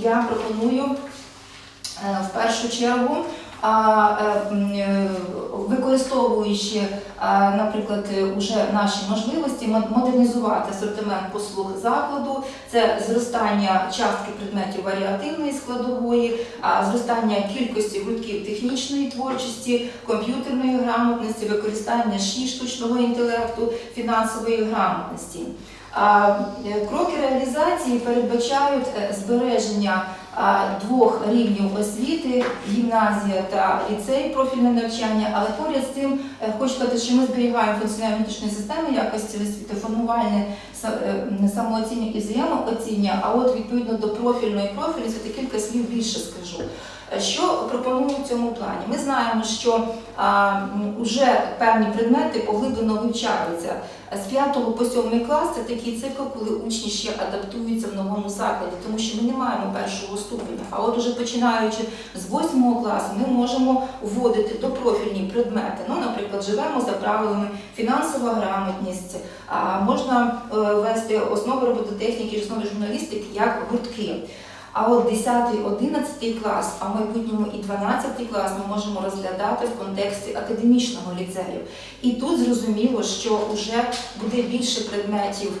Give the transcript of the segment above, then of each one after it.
я пропоную е, в першу чергу, е, е, використовуючи, наприклад, уже наші можливості, модернізувати асортимент послуг закладу, це зростання частки предметів варіативної складової, зростання кількості гуртків технічної творчості, комп'ютерної грамотності, використання ШІ, штучного інтелекту, фінансової грамотності. Е, Кроки реалізації передбачають е, збереження двох рівнів освіти, гімназія та ліцей, профільне навчання, але поряд з цим е, хочу сказати, що ми зберігаємо функціонування внутрішньої системи якості освіти, формувальне са- е, і взаємооціння, а от відповідно до профільної профільності кілька слів більше скажу. Е, Що пропоную в цьому плані? Ми знаємо, що уже певні предмети поглиблено вивчаються. З 5 по 7 клас це такий цикл, коли учні ще адаптуються в новому закладі, тому що ми не маємо першого ступеня. А от уже починаючи з 8 класу, ми можемо вводити допрофільні предмети. Ну, наприклад, живемо за правилами фінансова грамотність, а можна е, ввести основи робототехніки, основи журналістики як гуртки. А от 10-11 клас, а в майбутньому і 12 клас ми можемо розглядати в контексті академічного ліцею. І тут зрозуміло, що вже буде більше предметів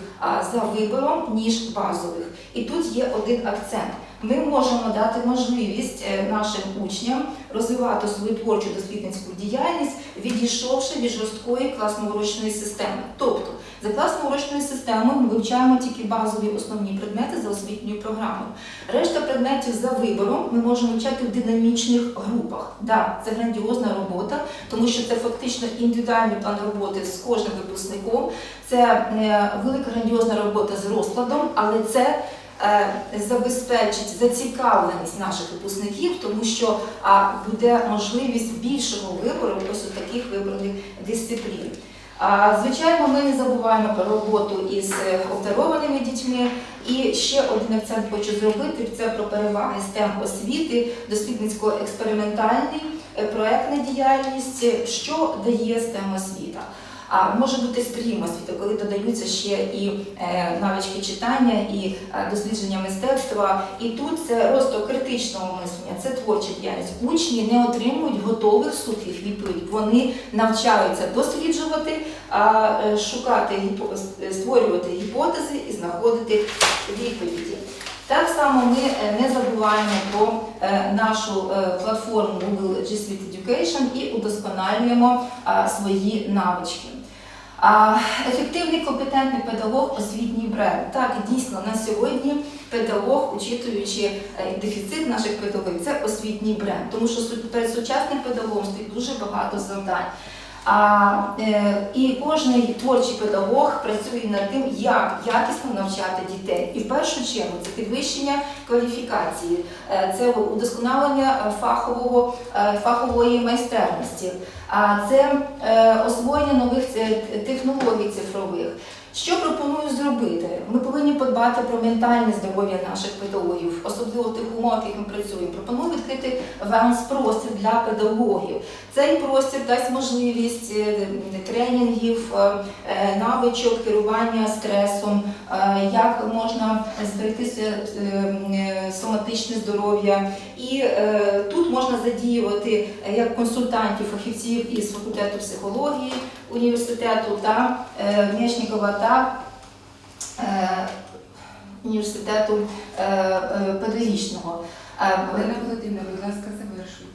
за вибором, ніж базових. І тут є один акцент. Ми можемо дати можливість е, нашим учням розвивати свою творчу дослідницьку діяльність, відійшовши від жорсткої класно-урочної системи. Тобто за класно-урочною системою ми вивчаємо тільки базові основні предмети за освітньою програмою. Решта предметів за вибором ми можемо вивчати в динамічних групах. Да, це грандіозна робота, тому що це фактично індивідуальний план роботи з кожним випускником. Це е, велика грандіозна робота з розкладом, але це е, забезпечить зацікавленість наших випускників, тому що буде можливість більшого вибору ось у таких вибраних дисциплін. Звичайно, ми не забуваємо про роботу із е, обдарованими дітьми. І ще один акцент хочу зробити це про переваги STEM освіти, дослідницько-експериментальний, е, проектна діяльність, що дає STEM освіта. А може бути стрім освіта, коли додаються ще і е, навички читання, і е, дослідження мистецтва. І тут це розвиток критичного мислення, це творча діяльність. Учні не отримують готових сухих відповідей. Вони навчаються досліджувати, е, шукати створювати гіпотези і знаходити відповіді. Так само ми не забуваємо про нашу платформу Google G Suite Education і удосконалюємо свої навички. Ефективний компетентний педагог освітній бренд. Так, дійсно, на сьогодні педагог, учитуючи е, дефіцит наших педагогів, це освітній бренд, тому що перед сучасним педагогом стоїть дуже багато завдань. А, е, і кожен творчий педагог працює над тим, як якісно навчати дітей. І в першу чергу це підвищення кваліфікації, е, це удосконалення фахового, е, фахової майстерності, а це е, освоєння нових е, технологій цифрових. Що пропоную зробити? Ми повинні подбати про ментальне здоров'я наших педагогів, особливо тих умовах, в яких ми працюємо. Пропоную відкрити велнес-простір для педагогів. Цей простір дасть можливість е, тренінгів, е, е, навичок керування стресом, як можна зберегти соматичне здоров'я. І тут можна задіювати як консультантів, фахівців із факультету психології університету та е, Мєшнікова та е, університету е, педагогічного. Олена будь ласка.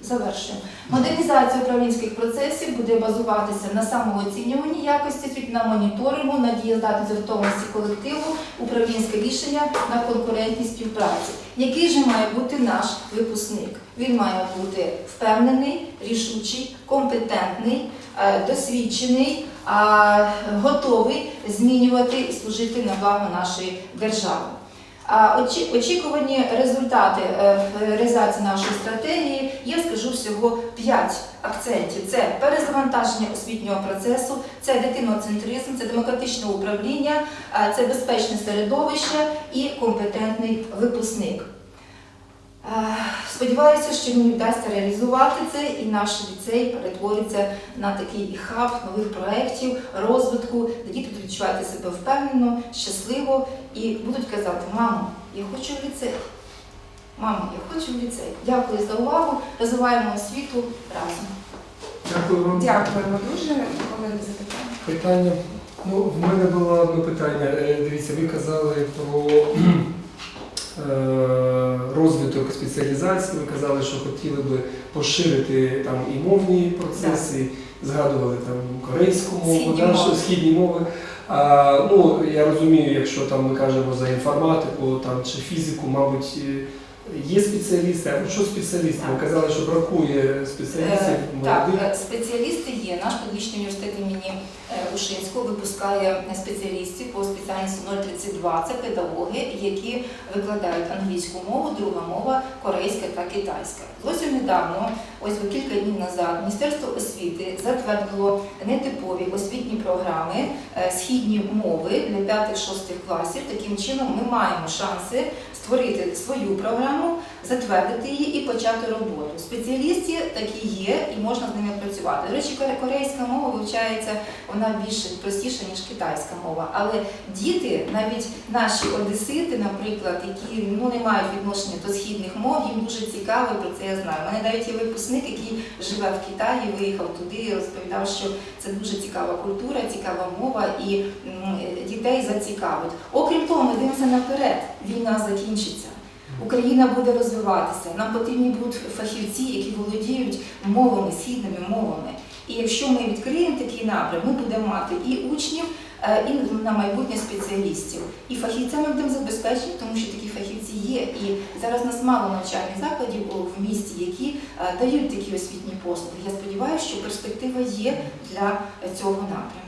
Завершуємо. Модернізація управлінських процесів буде базуватися на самооцінюванні якості на моніторингу, на дієздатності готовності колективу, управлінське рішення на конкурентній співпраці. Який же має бути наш випускник? Він має бути впевнений, рішучий, компетентний, е, досвідчений, готовий змінювати і служити на благо нашої держави. Очікувані результати в реалізації нашої стратегії, я скажу всього 5 акцентів: це перезавантаження освітнього процесу, це дитиноцентризм, це демократичне управління, е, це безпечне середовище і компетентний випускник. Е, Сподіваюся, що мені вдасться реалізувати це, і наш ліцей перетвориться на такий хаб нових проєктів, розвитку, де діти будуть відчувати себе впевнено, щасливо і будуть казати, мамо, я хочу в ліцей. Мама, я хочу в ліцей. Дякую за увагу. Розвиваємо освіту разом. Дякую вам. Дякуємо дуже. Колеги запитання. Питання. Ну, в мене було одне питання. Е, Дивіться, ви казали про розвиток спеціалізації. Ви казали, що хотіли би поширити там і мовні процеси, згадували там корейську мову, Східні да, східні мови. А, ну, я розумію, якщо там ми кажемо за інформатику там, чи фізику, мабуть, е, є спеціалісти, а що спеціалісти? Ви казали, що бракує спеціалістів Е, Так, е, спеціалісти є. Наш педагогічний університет імені е, Ушинського випускає спеціалістів по спеціальності 032. Це педагоги, які викладають англійську мову, друга мова корейська та китайська. Зовсім недавно, ось кілька днів назад, Міністерство освіти затвердило нетипові освітні програми східні мови для 5-6 класів. Таким чином ми маємо шанси створити свою програму, затвердити її і почати роботу. Спеціалісти такі є, і можна з ними працювати. До речі, коре- корейська мова вивчається вона більш простіша, ніж китайська мова. Але діти, навіть наші одесити, наприклад, які ну не мають відношення до східних мов, їм дуже цікаво, про це я знаю. У мене навіть є випускник, який живе в Китаї, виїхав туди і розповідав, що це дуже цікава культура, цікава мова і дітей зацікавить. Окрім того, ми дивимося наперед. Війна закінчиться. Україна буде розвиватися. Нам потрібні будуть фахівці, які володіють мовами, східними мовами. І якщо ми відкриємо такий напрям, ми будемо мати і учнів, е, і на майбутнє спеціалістів. І фахівцями будемо забезпечені, тому що такі фахівці є. І зараз нас мало навчальних закладів в місті, які е, дають такі освітні послуги. Я сподіваюся, що перспектива є для цього напряму.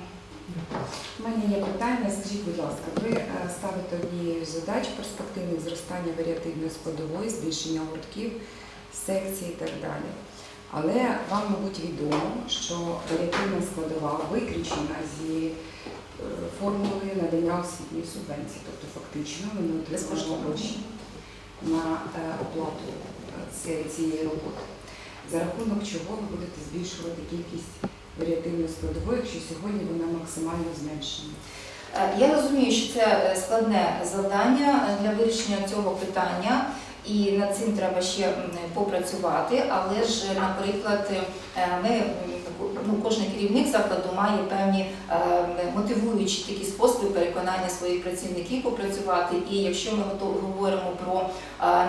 У мене є питання. Скажіть, будь ласка, ви е, ставите однією з задач перспективне зростання варіативної складової, збільшення гуртків, секцій і так далі. Але вам, мабуть, відомо, що варіативна складова виключена зі е, формули надання освітньої субвенції, тобто фактично ви не отримуємо гроші на е, оплату цієї роботи. За рахунок чого ви будете збільшувати кількість варіативної складової, якщо сьогодні вона максимально зменшена? Е, Я розумію, що це е, складне завдання для вирішення цього питання, і над цим треба ще попрацювати. Але ж, е, наприклад, е, ми ну, кожен керівник закладу має певні е, мотивуючі такі способи переконання своїх працівників попрацювати. І якщо ми говоримо про,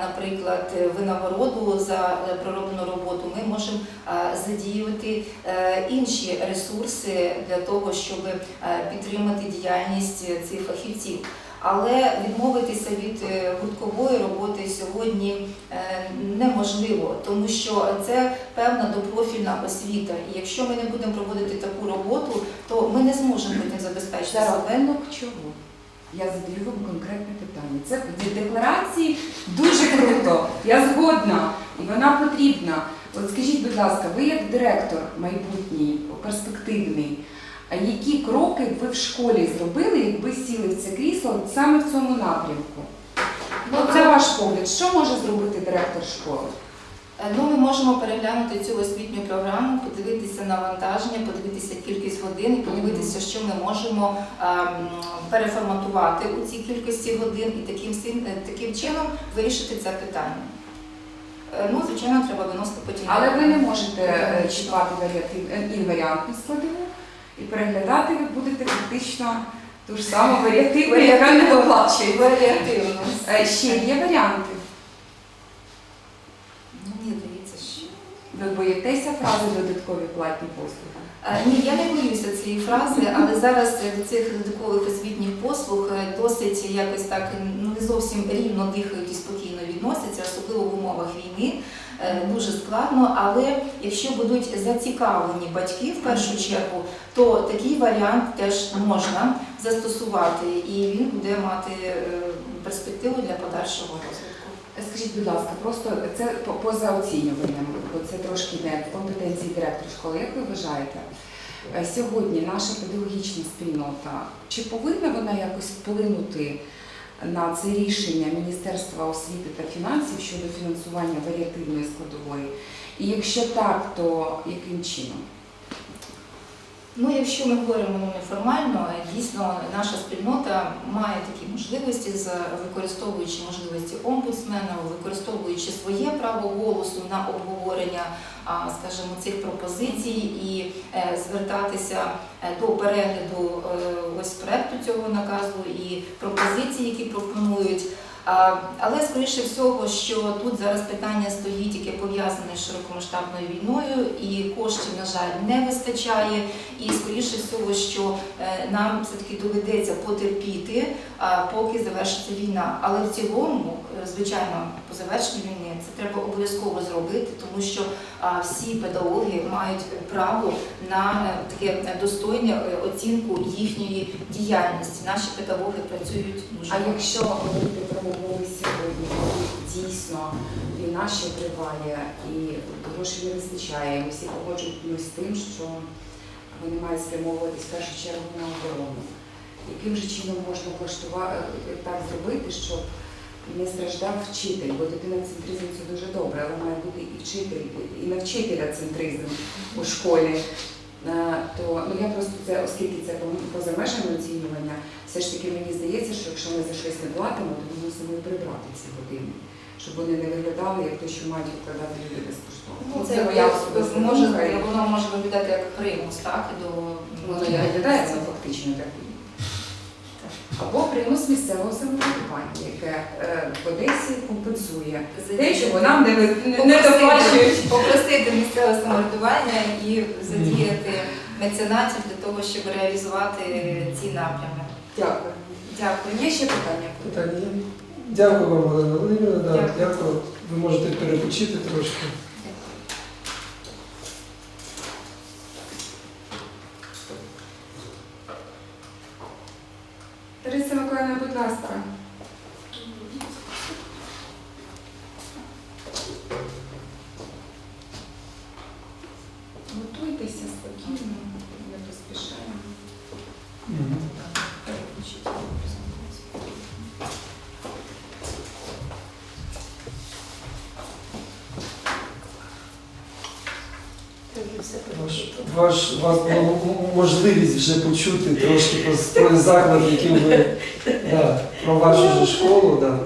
наприклад, винагороду за пророблену роботу, ми можемо задіювати інші ресурси для того, щоб підтримати діяльність цих фахівців. Але відмовитися від е, гурткової роботи сьогодні е, неможливо, тому що це певна допрофільна освіта. І якщо ми не будемо проводити таку роботу, то ми не зможемо потім забезпечити За себе. чого? Я задаю вам конкретне питання. Це від декларації дуже круто. Я згодна, і вона потрібна. От скажіть, будь ласка, ви як директор майбутній, перспективний, які кроки ви в школі зробили, якби сіли в це крісло саме в цьому напрямку? Ну, це ваш погляд. Що може зробити директор школи? Е, Ну, ми можемо переглянути цю освітню програму, подивитися навантаження, подивитися кількість годин і подивитися, що ми можемо ем, переформатувати у цій кількості годин і таким, е, таким чином вирішити це питання. Е, Ну, звичайно, треба виносити потім. Але ви не можете чіпати е, інваріантну складову і переглядати ви будете фактично ту ж саму варіативну, яка не оплачує. варіативно. Е, Ще є варіанти. Ну, мені здається, що. Ви боїтеся фрази додаткові платні послуги? Е, Ні, я не боюся цієї фрази, але зараз е, до цих додаткових освітніх послуг досить якось так ну, не зовсім рівно дихають і спокійно відносяться, особливо в умовах війни. Дуже складно, але якщо будуть зацікавлені батьки в першу чергу, то такий варіант теж можна застосувати, і він буде мати е, перспективу для подальшого розвитку. Скажіть, будь ласка, просто це поза оцінюванням, бо це трошки не компетенції директора школи. Як ви вважаєте, е, сьогодні наша педагогічна спільнота, чи повинна вона якось вплинути на це рішення Міністерства освіти та фінансів щодо фінансування варіативної складової? І якщо так, то яким чином? Ну, якщо ми говоримо ну, неформально, дійсно наша спільнота має такі можливості, використовуючи можливості омбудсмена, використовуючи своє право голосу на обговорення, скажімо, цих пропозицій і е, звертатися е, до перегляду е, ось проекту цього наказу і пропозицій, які пропонують. Але скоріше всього, що тут зараз питання стоїть, яке пов'язане з широкомасштабною війною, і коштів, на жаль, не вистачає. І скоріше всього, що е, нам все-таки доведеться потерпіти, поки завершиться війна. Але в цілому, е, звичайно, по завершенню війни це треба обов'язково зробити, тому що всі педагоги мають право на е, таке е, достойне е, оцінку їхньої діяльності. Наші педагоги працюють дуже А якщо говорити про умови сьогодні, коли дійсно війна ще триває і грошей не вистачає, ми всі погоджуємося з тим, що вони мають спрямовуватись в першу чергу на оборону. Яким же чином можна влаштувати так зробити, щоб не страждав вчитель, бо дитина-центризм це дуже добре, але має бути і вчитель, і навчителя центризм у школі. Е, То ну я просто це, оскільки це по- поза межами оцінювання, все ж таки мені здається, що якщо ми за щось не платимо, то ми мусимо прибрати ці години, щоб вони не виглядали як те, що мають викладати люди безкоштовно. Ну, це моя особиста може, думка, воно може виглядати як примус, так, до Воно виглядає воно фактично так. Або примус місцевого самоврядування, яке е, в Одесі компенсує те, чого нам не, ви- не, не доплачують. попросити місцеве самоврядування і задіяти меценатів для того, щоб реалізувати ці напрями. Дякую. Дякую. Є ще питання? Питання є? Дякую вам, Олена Володимирівна. Да, Дякую. дякую. Ви можете перепочити трошки. Миколаївна, будь ласка. Готуйтеся спокійно, не поспішаємо. Ваш, вас була м- можливість вже почути трошки про, про заклад, яким ви да, про вашу ж школу. Да.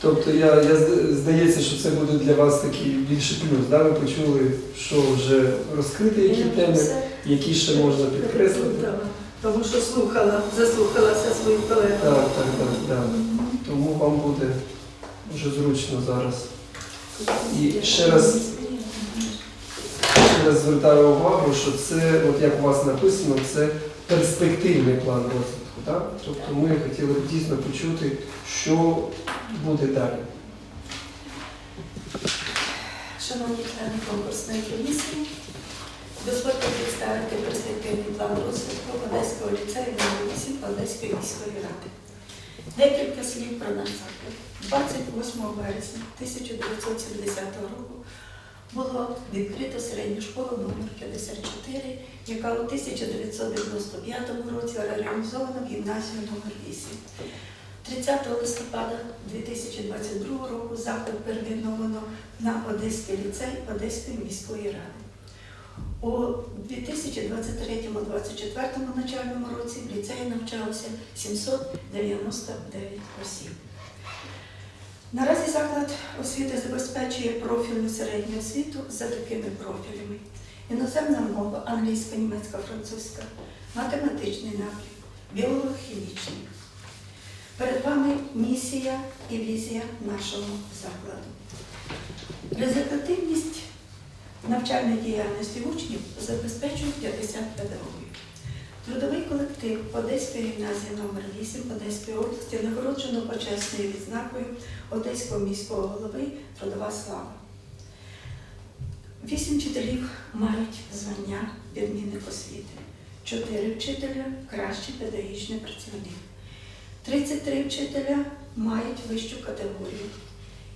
Тобто я, я здається, що це буде для вас такий більше плюс. Да? Ви почули, що вже розкрити які теми, які ще можна підкреслити. Тому що слухала, заслухалася своїх колег. Так, так, так, так. Тому вам буде дуже зручно зараз. І ще раз Ще звертаю увагу, що це, от як у вас написано, це перспективний план розвитку. Так? Тобто ми хотіли б дійсно почути, що буде далі. Шановні члени конкурсної комісії, дозвольте представити перспективний план розвитку Одеського ліцею номер 8 Одеської міської ради. Декілька слів про заклад. 28 вересня 1970 року було відкрито середню школу номер 54, яка у 1995 році реорганізована в гімназію номер 8. 30 листопада 2022 року заклад перейменовано на Одеський ліцей Одеської міської ради. У 2023-2024 навчальному році в ліцеї навчалося 799 осіб. Наразі заклад освіти забезпечує профільну середню освіту за такими профілями: іноземна мова, англійська, німецька, французька, математичний напрям, біолого-хімічний. Перед вами місія і візія нашого закладу. Результативність навчальної діяльності учнів забезпечує 50 педагогів. Трудовий колектив Одеської гімназії номер 8 Одеської області нагороджено почесною відзнакою Одеського міського голови Трудова слава. Вісім вчителів мають звання відмінник освіти, чотири вчителя кращий педагогічний працівник. 33 вчителя мають вищу категорію.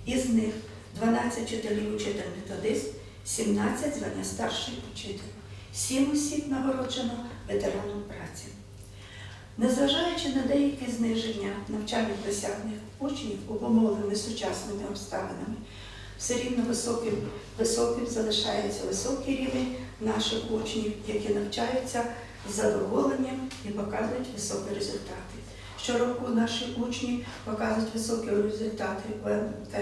Із них 12 вчителів учитель методист, 17 звання старший учитель. 7 осіб нагороджено ветераном праці. Незважаючи на деякі зниження навчальних досягнень учнів, обумовленими сучасними обставинами, все рівно високим, високим залишається високий рівень наших учнів, які навчаються з задоволенням і показують високі результати. Щороку наші учні показують високі результати в МТ,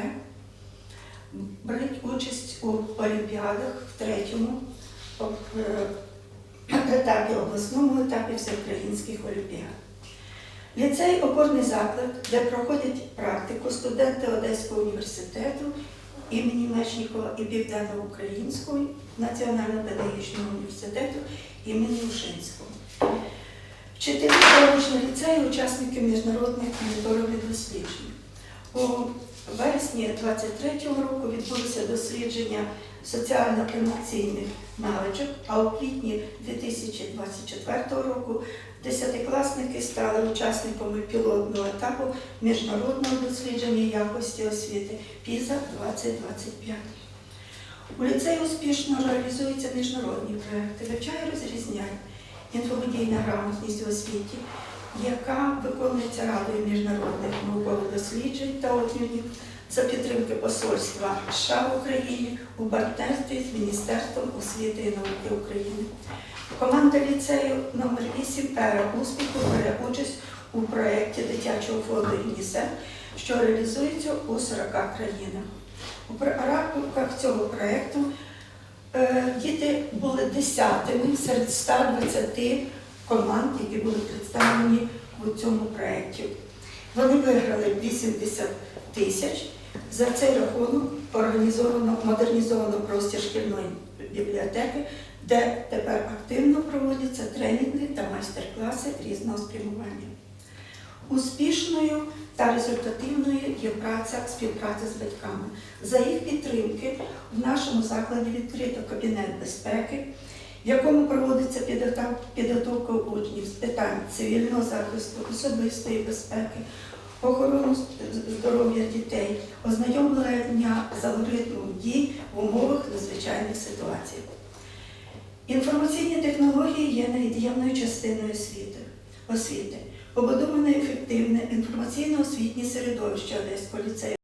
беруть участь у олімпіадах в третьому етапі обласному етапі всеукраїнських олімпіад. Ліцей опорний заклад, де проходять практику студенти Одеського університету імені Мечнікова і Південно-Українського національно-педагогічного університету імені Ушинського. Вчителі педагогічного ліцею, учасники міжнародних моніторингових досліджень. У вересні 23-го року відбулося дослідження соціально-емоційних навичок, а у квітні 2024 року десятикласники стали учасниками пілотного етапу міжнародного дослідження якості освіти ПІЗа 2025. У ліцеї успішно реалізуються міжнародні проекти, вивчає і розрізняє інфомедійна грамотність у освіті, яка виконується Радою міжнародних наукових досліджень та обмінів за підтримки посольства США в Україні у партнерстві з Міністерством освіти і науки України. Команда ліцею номер 8 Ера успіху бере участь у проєкті дитячого фонду ЮНІСЕФ, що реалізується у 40 країнах. У рамках цього проєкту е, діти були десятими серед 120 команд, які були представлені у цьому проєкті. Вони виграли 80 тисяч. За цей рахунок організовано модернізовано простір шкільної бібліотеки, де тепер активно проводяться тренінги та майстер-класи різного спрямування. Успішною та результативною є праця співпраця з батьками. За їх підтримки в нашому закладі відкрито кабінет безпеки, в якому проводиться підготовка учнів з питань цивільного захисту, особистої безпеки, охорону з- здоров'я дітей, ознайомлення з алгоритмом дій в умовах надзвичайних ситуацій. Інформаційні технології є невід'ємною частиною освіти. Побудоване ефективне інформаційно-освітнє середовище Одеського ліцею